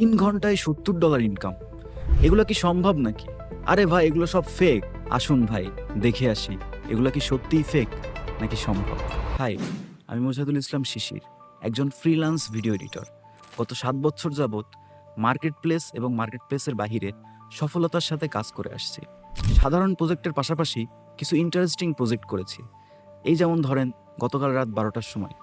তিন ঘন্টায় সত্তর ডলার ইনকাম এগুলো কি সম্ভব নাকি? আরে ভাই, এগুলো সব ফেক আসুন ভাই, দেখে আসি। এগুলো কি সত্যিই ফেক নাকি সম্ভব? হাই আমি মোজাদুল ইসলাম শিশির, একজন ফ্রিল্যান্স ভিডিও এডিটর গত সাত বছর যাবৎ মার্কেট প্লেস এবং মার্কেট প্লেসের বাহিরে সফলতার সাথে কাজ করে আসছি। সাধারণ প্রজেক্টের পাশাপাশি কিছু ইন্টারেস্টিং প্রজেক্ট করেছি। এই যেমন ধরেন, গতকাল রাত বারোটার সময়।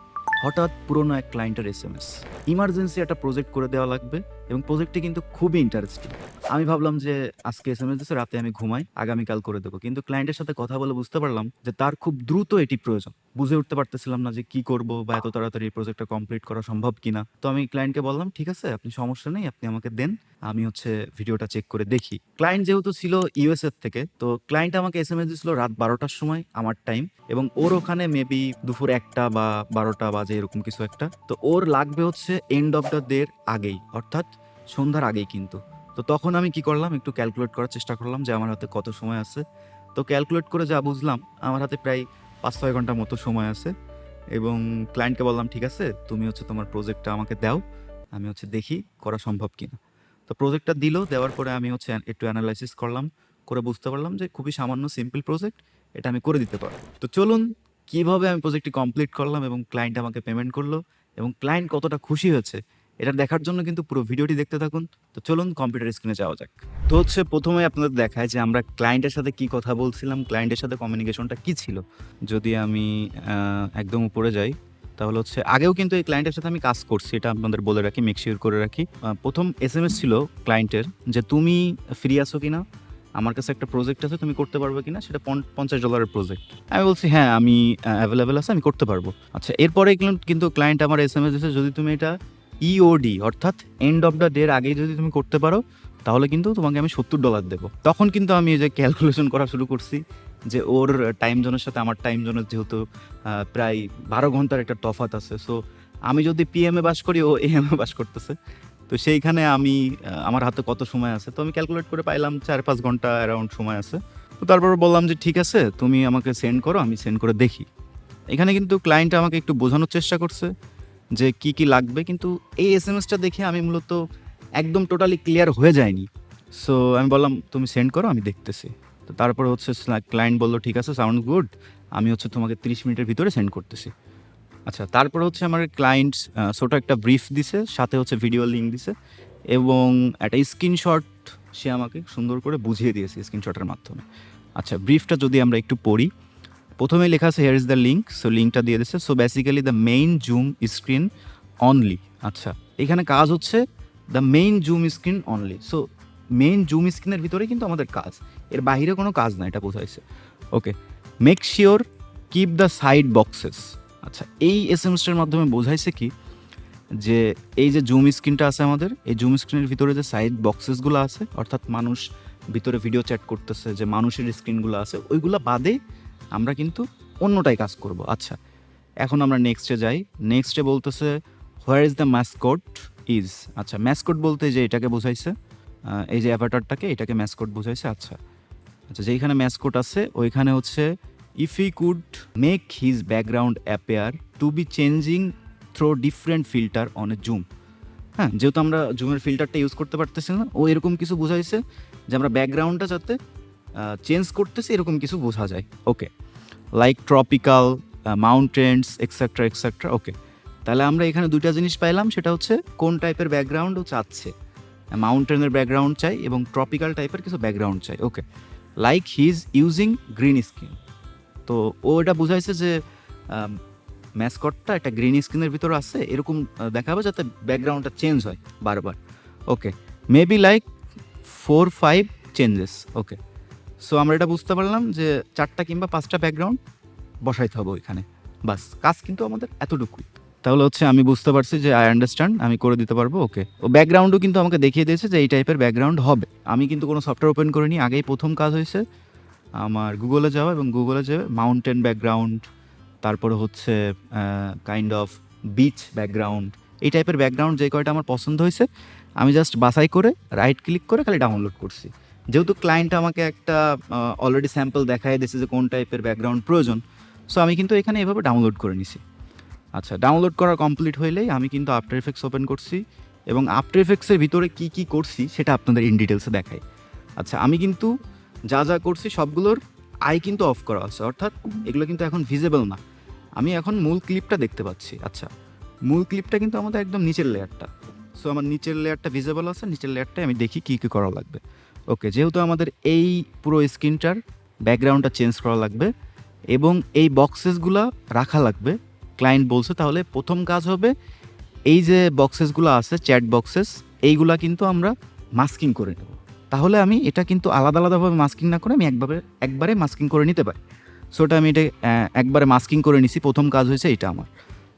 হঠাৎ পুরনো এক ক্লায়েন্টের এস এম এস ইমার্জেন্সি একটা প্রজেক্ট করে দেওয়া লাগবে। এবং প্রজেক্টটি কিন্তু খুবই ইন্টারেস্টিং আমি ভাবলাম যে আজকে এস এম এস রাতে আমি ঘুমাই, আগামীকাল করে দেবো। কিন্তু ক্লায়েন্টের সাথে কথা বলে বুঝতে পারলাম যে তার খুব দ্রুত এটি প্রয়োজন। বুঝে উঠতে পারতেছিলাম না যে কি করব বা এত তাড়াতাড়ি প্রজেক্টটা কমপ্লিট করা সম্ভব কিনা। তো আমি ক্লায়েন্টকে বললাম, ঠিক আছে, আপনি সমস্যা নেই, আপনি আমাকে দেন, আমি হচ্ছে ভিডিওটা চেক করে দেখি। ক্লায়েন্ট যেহেতু ছিল ইউএসএর থেকে, তো ক্লায়েন্ট আমাকে এস এম এস দিয়েছিল রাত বারোটার সময়, আমার টাইম এবং ওর ওখানে মেবি দুপুর একটা বা বারোটা বাজে এরকম কিছু একটা। তো ওর লাগবে হচ্ছে এন্ড অফ দ্য ডের আগেই, অর্থাৎ সন্ধ্যার আগেই কিন্তু। তো তখন আমি কি করলাম, একটু ক্যালকুলেট করার চেষ্টা করলাম যে আমার হাতে কত সময় আছে। তো ক্যালকুলেট করে যা বুঝলাম, আমার হাতে প্রায় পাঁচ ছয় ঘণ্টার মতো সময় আছে এবং ক্লায়েন্টকে বললাম, ঠিক আছে, তুমি হচ্ছে তোমার প্রজেক্টটা আমাকে দাও, আমি হচ্ছে দেখি করা সম্ভব কিনা। তো প্রজেক্টটা দিল, দেওয়ার পরে আমি হচ্ছে একটু অ্যানালাইসিস করলাম, করে বুঝতে পারলাম যে খুবই সামান্য সিম্পল প্রজেক্ট এটা আমি করে দিতে পারব। তো চলুন, কীভাবে আমি প্রজেক্টটি কমপ্লিট করলাম এবং ক্লায়েন্ট আমাকে পেমেন্ট করল এবং ক্লায়েন্ট কতটা খুশি হয়েছে এটা দেখার জন্য কিন্তু পুরো ভিডিওটি দেখতে থাকুন। তো চলুন কম্পিউটার স্ক্রিনে যাওয়া যাক। তো হচ্ছে প্রথমে আপনাদের দেখায় যে আমরা ক্লায়েন্টের সাথে কি কথা বলছিলাম ক্লায়েন্টের সাথে কমিউনিকেশনটা কি ছিল? যদি আমি একদম উপরে যাই, তাহলে হচ্ছে আগেও কিন্তু এই ক্লায়েন্টের সাথে আমি কাজ করছি, এটা আপনাদের বলে রাখি মেক শিওর করে রাখি। প্রথম এস এম এস ছিল ক্লায়েন্টের যে, তুমি ফ্রি আছো কিনা? আমার কাছে একটা প্রজেক্ট আছে, তুমি করতে পারবে কিনা? সেটা পঞ্চাশ ডলারের প্রজেক্ট আমি বলছি হ্যাঁ আমি অ্যাভেলেবেল আছে, আমি করতে পারব। আচ্ছা এরপরে কিন্তু- কিন্তু ক্লায়েন্ট আমার এস এম এস দিয়েছে যদি তুমি এটা ইওডি অর্থাৎ এন্ড অফ দ্য ডের আগেই যদি তুমি করতে পারো, তাহলে কিন্তু তোমাকে আমি সত্তর ডলার দেবো। তখন কিন্তু আমি যে ক্যালকুলেশন করা শুরু করছি যে ওর টাইম জোনের সাথে আমার টাইম জোনের যেহেতু প্রায় বারো ঘণ্টার একটা তফাত আছে। সো আমি যদি পিএমএ বাস করি, ও এএম এ বাস করতেছে। তো সেইখানে আমি আমার হাতে কত সময় আছে? তো আমি ক্যালকুলেট করে পাইলাম চার পাঁচ ঘণ্টা অ্যারাউন্ড সময় আছে। তো তারপর বললাম যে, ঠিক আছে, তুমি আমাকে সেন্ড করো, আমি সেন্ড করে দেখি। এখানে কিন্তু ক্লায়েন্ট আমাকে একটু বোঝানোর চেষ্টা করছে। যে কি কি লাগবে, কিন্তু এই এস এম এসটা দেখে আমি মূলত একদম টোটালি ক্লিয়ার হয়ে যায়নি। সো আমি বললাম, তুমি সেন্ড করো, আমি দেখতেছি। তো তারপর হচ্ছে ক্লায়েন্ট বলল, ঠিক আছে সাউন্ড গুড আমি হচ্ছে তোমাকে তিরিশ মিনিটের ভিতরে সেন্ড করতেছি। আচ্ছা তারপর হচ্ছে আমার ক্লায়েন্ট ছোটো একটা ব্রিফ দিছে, সাথে হচ্ছে ভিডিও লিঙ্ক দিছে, এবং একটা স্ক্রিনশট সে আমাকে সুন্দর করে বুঝিয়ে দিয়েছে স্ক্রিনশটের মাধ্যমে। আচ্ছা ব্রিফটা যদি আমরা একটু পড়ি। প্রথমে লেখা আছে here is the link so লিঙ্কটা দিয়ে দিচ্ছে। So basically the main zoom screen only আচ্ছা এখানে কাজ হচ্ছে the main zoom screen only so main zoom স্ক্রিনের ভিতরে কিন্তু আমাদের কাজ। এর বাইরে কোনো কাজ না, এটা বোঝাইছে। Okay make sure keep the side boxes আচ্ছা এই এস এম এসটার মাধ্যমে বোঝাইছে কি? যে, এই যে জুম স্ক্রিনটা আছে আমাদের, এই জুম স্ক্রিনের ভিতরে যে সাইড বক্সেসগুলো আছে, অর্থাৎ মানুষ ভিতরে ভিডিও চ্যাট করতেছে, যে মানুষের স্ক্রিনগুলো আছে, ওইগুলো বাদে আমরা কিন্তু অন্যটাই কাজ করব। আচ্ছা এখন আমরা নেক্সটে যাই। নেক্সটে বলতেছে where is the mascot is আচ্ছা ম্যাসকোট বলতে যে এটাকে বোঝাইছে এই যে অ্যাভাটারটাকে এটাকে ম্যাসকোট বোঝাইছে। আচ্ছা আচ্ছা যেখানে ম্যাসকোট আছে, ওইখানে হচ্ছে if he could make his background appear to be changing through different filter on a zoom হ্যাঁ যেহেতু আমরা জুমের ফিল্টারটা ইউজ করতে পারতেছি না, ও এরকম কিছু বোঝাইছে যে আমরা ব্যাকগ্রাউন্ডটা যাতে চেঞ্জ করতেছি, এরকম কিছু বোঝা যায়। Okay like tropical mountains etcetera etcetera okay তাহলে আমরা এখানে দুইটা জিনিস পাইলাম, সেটা হচ্ছে কোন টাইপের ব্যাকগ্রাউন্ড ও চাচ্ছে। মাউন্টেনের ব্যাকগ্রাউন্ড চাই এবং ট্রপিক্যাল টাইপের কিছু ব্যাকগ্রাউন্ড চাই। Okay like he is using green screen তো ও এটা বুঝাইছে যে ম্যাসকটটা একটা গ্রিন স্ক্রিনের ভিতরে আছে, এরকম দেখাবে যাতে ব্যাকগ্রাউন্ডটা চেঞ্জ হয় বারবার। Okay maybe like four five changes okay so আমরা এটা বুঝতে পারলাম যে চারটা কিংবা পাঁচটা ব্যাকগ্রাউন্ড বসাইতে হবে ওইখানে। বাস, কাজ কিন্তু আমাদের এতটুকুই। তাহলে হচ্ছে আমি বুঝতে পারছি যে আই আন্ডারস্ট্যান্ড আমি করে দিতে পারব ওকে ও ব্যাকগ্রাউন্ডও কিন্তু আমাকে দেখিয়ে দিয়েছে যে এই টাইপের ব্যাকগ্রাউন্ড হবে। আমি কিন্তু কোনো সফটওয়্যার ওপেন করিনি, আগেই প্রথম কাজ হয়েছে। আমার গুগলে যাওয়া এবং গুগলে যাওয়া মাউন্টেন ব্যাকগ্রাউন্ড তারপরে হচ্ছে কাইন্ড অফ বিচ ব্যাকগ্রাউন্ড এই টাইপের ব্যাকগ্রাউন্ড যে কয়টা আমার পছন্দ হয়েছে, আমি জাস্ট বাসাই করে রাইট ক্লিক করে খালি ডাউনলোড করছি। যেহেতু ক্লায়েন্ট আমাকে একটা অলরেডি স্যাম্পল দেখাই দিয়েছে যে কোন টাইপের ব্যাকগ্রাউন্ড প্রয়োজন সো আমি কিন্তু এখানে এভাবে ডাউনলোড করে নিছি। আচ্ছা ডাউনলোড করা কমপ্লিট হইলেই আমি কিন্তু আফটার এফেক্টস ওপেন করছি এবং আফটার এফেক্টসের ভিতরে কি কি করছি সেটা আপনাদের ইন ডিটেলসে দেখাই। আচ্ছা আমি কিন্তু যা যা করছি সবগুলোর আই কিন্তু অফ করা আছে, অর্থাৎ এগুলো কিন্তু এখন ভিজিবল না। আমি এখন মূল ক্লিপটা দেখতে পাচ্ছি। আচ্ছা মূল ক্লিপটা কিন্তু আমাদের একদম নিচের লেয়ারটা সো আমার নিচের লেয়ারটা ভিজিবল আছে, নিচের লেয়ারটায় আমি দেখি কী কী করা লাগবে। ওকে যেহেতু আমাদের এই পুরো স্ক্রিনটার ব্যাকগ্রাউন্ডটা চেঞ্জ করা লাগবে এবং এই বক্সেসগুলো রাখা লাগবে ক্লায়েন্ট বলছে, তাহলে প্রথম কাজ হবে এই যে বক্সেসগুলো আছে চ্যাট বক্সেস এইগুলা কিন্তু আমরা মাস্কিং করে নেব। তাহলে আমি এটা কিন্তু আলাদা আলাদাভাবে মাস্কিং না করে আমি একবারে একবারে মাস্কিং করে নিতে পারি। সো ওটা আমি এটা একবারে মাস্কিং করে নিছি, প্রথম কাজ হয়েছে এটা আমার।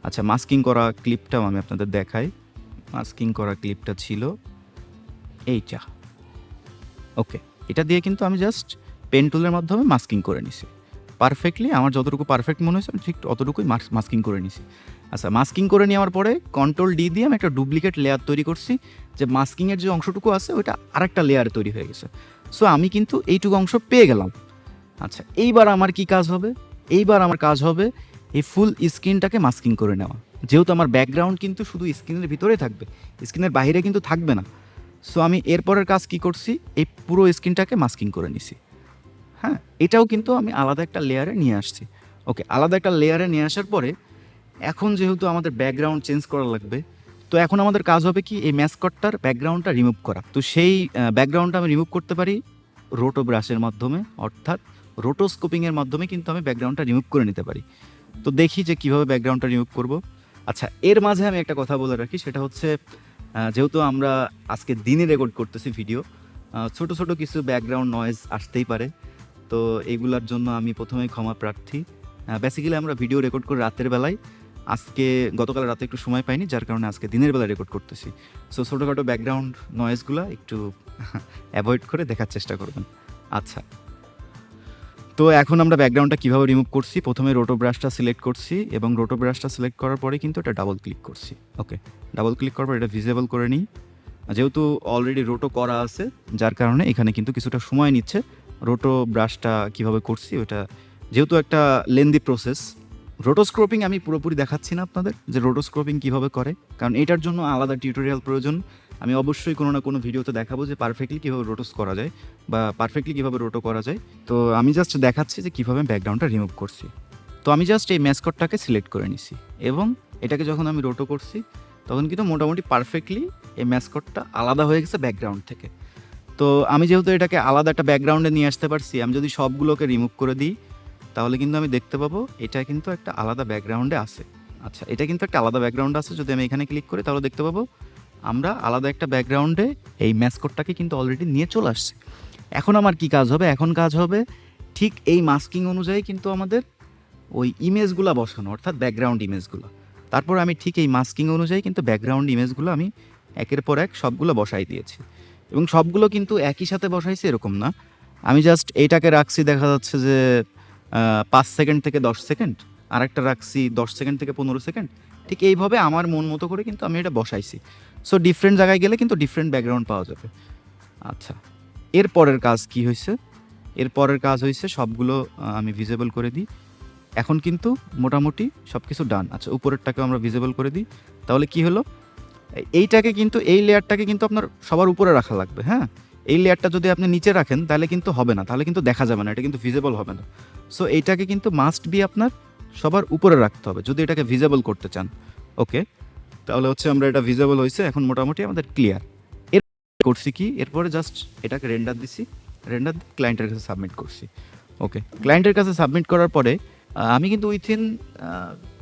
আচ্ছা মাস্কিং করা ক্লিপটাও আমি আপনাদের দেখাই। মাস্কিং করা ক্লিপটা ছিল, এইটা। ওকে এটা দিয়ে কিন্তু আমি জাস্ট পেন টুলের মাধ্যমে মাস্কিং করে নিছি। পারফেক্টলি আমার যতটুকু পারফেক্ট মনে হয়েছে ঠিক অতটুকুই মাস্কিং করে নিছি। আচ্ছা মাস্কিং করে নেওয়ার পরে কন্ট্রোল ডি দিয়ে আমি একটা ডুপ্লিকেট লেয়ার তৈরি করছি, যে মাস্কিংয়ের যে অংশটুকু আছে, ওইটা আরেকটা লেয়ার তৈরি হয়ে গেছে। সো আমি কিন্তু এইটুকু অংশ পেয়ে গেলাম। আচ্ছা এইবার আমার কি কাজ হবে? এইবার আমার কাজ হবে এই ফুল স্ক্রিনটাকে মাস্কিং করে নেওয়া। যেহেতু আমার ব্যাকগ্রাউন্ড কিন্তু শুধু স্ক্রিনের ভিতরে থাকবে স্ক্রিনের বাইরে কিন্তু থাকবে না। সো আমি এরপরের কাজ কি করছি? এই পুরো স্ক্রিনটাকে মাস্কিং করে নিছি। হ্যাঁ এটাও কিন্তু আমি আলাদা একটা লেয়ারে নিয়ে আসছি। ওকে, আলাদা একটা লেয়ারে নিয়ে আসার পরে এখন যেহেতু আমাদের ব্যাকগ্রাউন্ড চেঞ্জ করা লাগবে, তো এখন আমাদের কাজ হবে কি এই ম্যাসকটটার ব্যাকগ্রাউন্ডটা রিমুভ করা। তো সেই ব্যাকগ্রাউন্ডটা আমি রিমুভ করতে পারি রোটো ব্রাশের মাধ্যমে, অর্থাৎ রোটোস্কোপিংয়ের মাধ্যমে কিন্তু আমি ব্যাকগ্রাউন্ডটা রিমুভ করে নিতে পারি। তো দেখি যে কীভাবে ব্যাকগ্রাউন্ডটা রিমুভ করব। আচ্ছা এর মাঝে আমি একটা কথা বলে রাখি, সেটা হচ্ছে যেহেতু আমরা আজকে দিনে রেকর্ড করতেছি ভিডিও ছোট ছোট কিছু ব্যাকগ্রাউন্ড নয়েজ আসতেই পারে। তো এইগুলার জন্য আমি প্রথমে ক্ষমা প্রার্থী। বেসিক্যালি আমরা ভিডিও রেকর্ড করি রাতের বেলায়, আজকে গতকাল রাতে একটু সময় পাইনি, যার কারণে আজকে দিনের বেলায় রেকর্ড করতেছি। সো ছোটোখাটো ব্যাকগ্রাউন্ড নয়েজগুলো একটু অ্যাভয়েড করে দেখার চেষ্টা করবেন। আচ্ছা। তো এখন আমরা ব্যাকগ্রাউন্ডটা কীভাবে রিমুভ করছি? প্রথমে রোটো ব্রাশটা সিলেক্ট করছি এবং রোটো ব্রাশটা সিলেক্ট করার পরে কিন্তু এটা ডাবল ক্লিক করছি। ওকে ডাবল ক্লিক করার পর এটা ভিজেবল করে নিই। যেহেতু অলরেডি রোটো করা আছে, যার কারণে এখানে কিন্তু কিছুটা সময় নিচ্ছে রোটো ব্রাশটা কীভাবে করছি ওটা। যেহেতু একটা লেন্দি প্রসেস রোটোস্ক্রোপিং আমি পুরোপুরি দেখাচ্ছি না আপনাদের যে রোটোস্ক্রোপিং কীভাবে করে, কারণ এটার জন্য আলাদা টিউটোরিয়াল প্রয়োজন। আমি অবশ্যই কোনো না কোনো ভিডিওতে দেখাবো যে পারফেক্টলি কীভাবে রোটোস করা যায় বা পারফেক্টলি কীভাবে রোটো করা যায়। তো আমি জাস্ট দেখাচ্ছি যে কীভাবে ব্যাকগ্রাউন্ডটা রিমুভ করছি। তো আমি জাস্ট এই ম্যাসকটটাকে সিলেক্ট করে নিছি এবং এটাকে যখন আমি রোটো করছি, তখন কিন্তু মোটামুটি পারফেক্টলি এই ম্যাসকটটা আলাদা হয়ে গেছে ব্যাকগ্রাউন্ড থেকে। তো আমি যেহেতু এটাকে আলাদা একটা ব্যাকগ্রাউন্ডে নিয়ে আসতে পারছি, আমি যদি সবগুলোকে রিমুভ করে দিই, তাহলে কিন্তু আমি দেখতে পাবো এটা কিন্তু একটা আলাদা ব্যাকগ্রাউন্ডে আছে। আচ্ছা এটা কিন্তু একটা আলাদা ব্যাকগ্রাউন্ড আছে, যদি আমি এখানে ক্লিক করি, তাহলে দেখতে পাবো আমরা আলাদা একটা ব্যাকগ্রাউন্ডে এই ম্যাসকটটাকে কিন্তু অলরেডি নিয়ে চলে আসছি। এখন আমার কি কাজ হবে? এখন কাজ হবে ঠিক এই মাস্কিং অনুযায়ী কিন্তু আমাদের ওই ইমেজগুলো বসানো, অর্থাৎ ব্যাকগ্রাউন্ড ইমেজগুলো তারপর আমি ঠিক এই মাস্কিং অনুযায়ী কিন্তু ব্যাকগ্রাউন্ড ইমেজগুলো আমি একের পর এক সবগুলো বসাই দিয়েছি। এবং সবগুলো কিন্তু একই সাথে বসাইছি এরকম না। আমি জাস্ট এইটাকে রাখছি, দেখা যাচ্ছে যে পাঁচ সেকেন্ড থেকে দশ সেকেন্ড আর একটা রাখছি দশ সেকেন্ড থেকে পনেরো সেকেন্ড ঠিক এইভাবে আমার মন মতো করে কিন্তু আমি এটা বসাইছি। সো ডিফারেন্ট জায়গায় গেলে কিন্তু ডিফারেন্ট ব্যাকগ্রাউন্ড পাওয়া যাবে। আচ্ছা এর পরের কাজ কি হয়েছে? এর পরের কাজ হয়েছে সবগুলো আমি ভিজেবল করে দিই। এখন কিন্তু মোটামুটি সব কিছু ডান আচ্ছা উপরেরটাকেও আমরা ভিজেবল করে দিই। তাহলে কি হলো? এইটাকে কিন্তু, এই লেয়ারটাকে কিন্তু আপনার সবার উপরে রাখা লাগবে হ্যাঁ? এই লেয়ারটা যদি আপনি নিচে রাখেন, তাহলে কিন্তু হবে না। তাহলে কিন্তু দেখা যাবে না, এটা কিন্তু ভিজিবল হবে না। সো এইটাকে কিন্তু মাস্ট বি আপনার সবার উপরে রাখতে হবে, যদি এটাকে ভিজিবল করতে চান। ওকে তাহলে হচ্ছে আমরা এটা ভিজেবল হয়েছে, এখন মোটামুটি আমাদের ক্লিয়ার এর করছি কি? এরপরে জাস্ট এটাকে রেন্ডার দিছি রেন্ডার ক্লায়েন্টের কাছে সাবমিট করছি। ওকে ক্লায়েন্টের কাছে সাবমিট করার পরে আমি কিন্তু উইথিন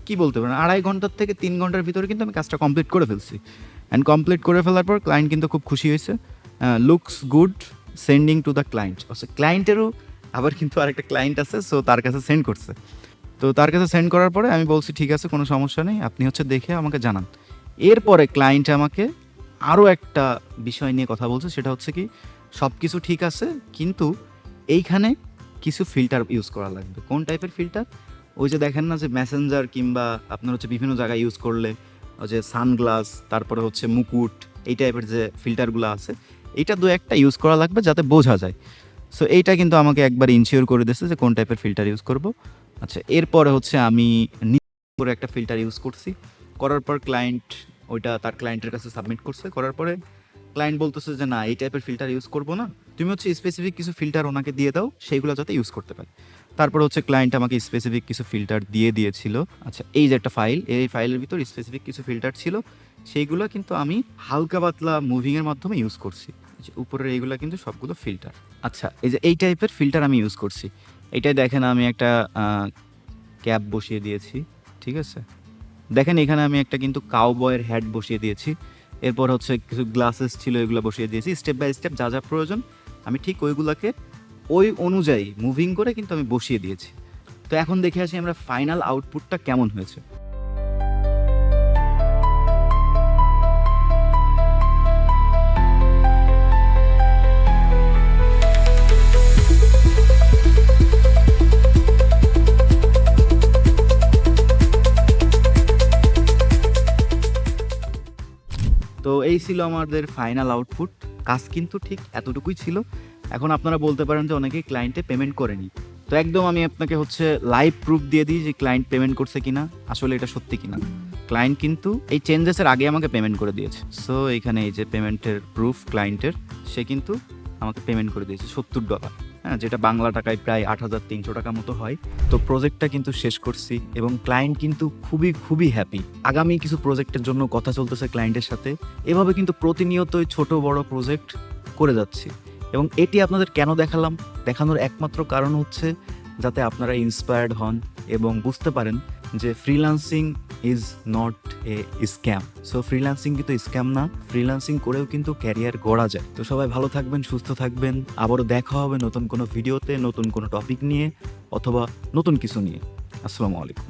কি বলতে পারেন আড়াই ঘণ্টার থেকে তিন ঘণ্টার ভিতরে কিন্তু আমি কাজটা কমপ্লিট করে ফেলছি। অ্যান্ড কমপ্লিট করে ফেলার পর ক্লায়েন্ট কিন্তু খুব খুশি হয়েছে। Looks good sending to the client অবশ্য ক্লায়েন্টেরও আবার কিন্তু আরেকটা ক্লায়েন্ট আছে সো তার কাছে সেন্ড করছে। তো তার কাছে সেন্ড করার পরে আমি বলছি, ঠিক আছে, কোনো সমস্যা নেই। আপনি হচ্ছে দেখে আমাকে জানান। এরপরে ক্লায়েন্ট আমাকে আরও একটা বিষয় নিয়ে কথা বলছে, সেটা হচ্ছে কি সব কিছু ঠিক আছে, কিন্তু এইখানে কিছু ফিল্টার ইউজ করা লাগবে। কোন টাইপের ফিল্টার ওই যে দেখেন না যে মেসেঞ্জার কিংবা আপনার হচ্ছে বিভিন্ন জায়গায় ইউজ করলে, ওই যে সানগ্লাস তারপরে হচ্ছে মুকুট, এই টাইপের যে ফিল্টারগুলো আছে এইটা দু একটা ইউজ করা লাগবে যাতে বোঝা যায়। সো এইটা কিন্তু আমাকে একবার ইনশিওর করে দিয়েছে যে কোন টাইপের ফিল্টার ইউজ করব। আচ্ছা এরপরে হচ্ছে আমি করে একটা ফিল্টার ইউজ করছি। করার পর ক্লায়েন্ট ওইটা তার ক্লায়েন্টের কাছে সাবমিট করছে, করার পরে ক্লায়েন্ট বলতেছে যে, না, এই টাইপের ফিল্টার ইউজ করব না। তুমি হচ্ছে স্পেসিফিক কিছু ফিল্টার ওনাকে দিয়ে দাও, সেইগুলো যাতে ইউজ করতে পারে। তারপর হচ্ছে ক্লায়েন্ট আমাকে স্পেসিফিক কিছু ফিল্টার দিয়ে দিয়েছিল। আচ্ছা এই যে একটা ফাইল এই ফাইলের ভিতর স্পেসিফিক কিছু ফিল্টার ছিল, সেইগুলো কিন্তু আমি হালকা পাতলা মুভিংয়ের মাধ্যমে ইউজ করছি। উপরের এইগুলো কিন্তু সবগুলো ফিল্টার আচ্ছা এই যে এই টাইপের ফিল্টার আমি ইউজ করছি। এটাই দেখেন আমি একটা ক্যাপ বসিয়ে দিয়েছি, ঠিক আছে? দেখেন, এখানে আমি একটা কিন্তু কাউবয়ের হ্যাট বসিয়ে দিয়েছি। এরপর হচ্ছে কিছু গ্লাসেস ছিল, এগুলো বসিয়ে দিয়েছি। স্টেপ বাই স্টেপ যা যা প্রয়োজন, আমি ঠিক ওইগুলোকে ওই অনুযায়ী মুভিং করে কিন্তু আমি বসিয়ে দিয়েছি। তো এখন দেখে আসি আমরা ফাইনাল আউটপুটটা কেমন হয়েছে। এই ছিল আমাদের ফাইনাল আউটপুট কাজ কিন্তু ঠিক এতটুকুই ছিল। এখন আপনারা বলতে পারেন যে অনেকেই ক্লায়েন্টে পেমেন্ট করেনি। তো একদম আমি আপনাকে হচ্ছে লাইভ প্রুফ দিয়ে দিই যে ক্লায়েন্ট পেমেন্ট করছে কিনা, আসলে এটা সত্যি কিনা। ক্লায়েন্ট কিন্তু এই চেঞ্জেসের আগে আমাকে পেমেন্ট করে দিয়েছে। সো এখানে এই যে পেমেন্টের প্রুফ ক্লায়েন্টের সে কিন্তু আমাকে পেমেন্ট করে দিয়েছে সত্তর ডলার হ্যাঁ যেটা বাংলা টাকায় প্রায় আট হাজার তিনশো টাকা মতো হয়। তো প্রজেক্টটা কিন্তু শেষ করছি এবং ক্লায়েন্ট কিন্তু খুবই খুবই হ্যাপি আগামী কিছু প্রজেক্টের জন্য কথা চলতেছে ক্লায়েন্টের সাথে। এভাবে কিন্তু প্রতিনিয়তই ছোট, বড় প্রজেক্ট করে যাচ্ছি। এবং এটি আপনাদের কেন দেখালাম? দেখানোর একমাত্র কারণ হচ্ছে যাতে আপনারা ইন্সপায়ার্ড হন এবং বুঝতে পারেন যে freelancing is not a scam so freelancing কিন্তু স্ক্যাম না। ফ্রিল্যান্সিং করেও কিন্তু ক্যারিয়ার গড়া যায়। তো সবাই ভালো থাকবেন, সুস্থ থাকবেন। আবারও দেখা হবে নতুন কোনো ভিডিওতে নতুন কোনো টপিক নিয়ে, অথবা নতুন কিছু নিয়ে। আসসালামু আলাইকুম।